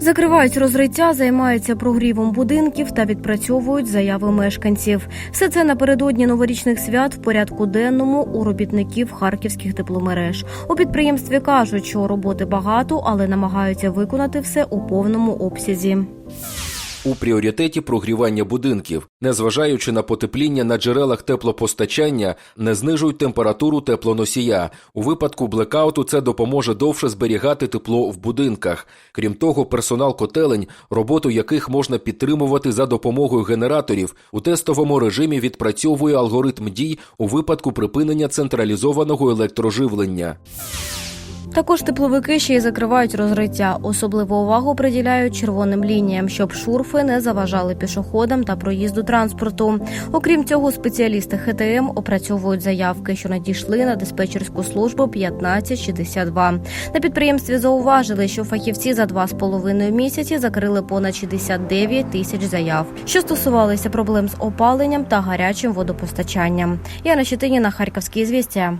Закривають розриття, займаються прогрівом будинків та відпрацьовують заяви мешканців. Все це напередодні новорічних свят в порядку денному у робітників харківських тепломереж. У підприємстві кажуть, що роботи багато, але намагаються виконати все у повному обсязі. У пріоритеті прогрівання будинків, незважаючи на потепління на джерелах теплопостачання, не знижують температуру теплоносія. У випадку блекауту це допоможе довше зберігати тепло в будинках. Крім того, персонал котелень, роботу яких можна підтримувати за допомогою генераторів, у тестовому режимі відпрацьовує алгоритм дій у випадку припинення централізованого електроживлення. Також тепловики ще й закривають розриття. Особливу увагу приділяють червоним лініям, щоб шурфи не заважали пішоходам та проїзду транспорту. Окрім цього, спеціалісти ХТМ опрацьовують заявки, що надійшли на диспетчерську службу 1562. На підприємстві зауважили, що фахівці за два з половиною місяці закрили понад 69 тисяч заяв, що стосувалися проблем з опаленням та гарячим водопостачанням. Яна Щетиніна, Харківські звістя.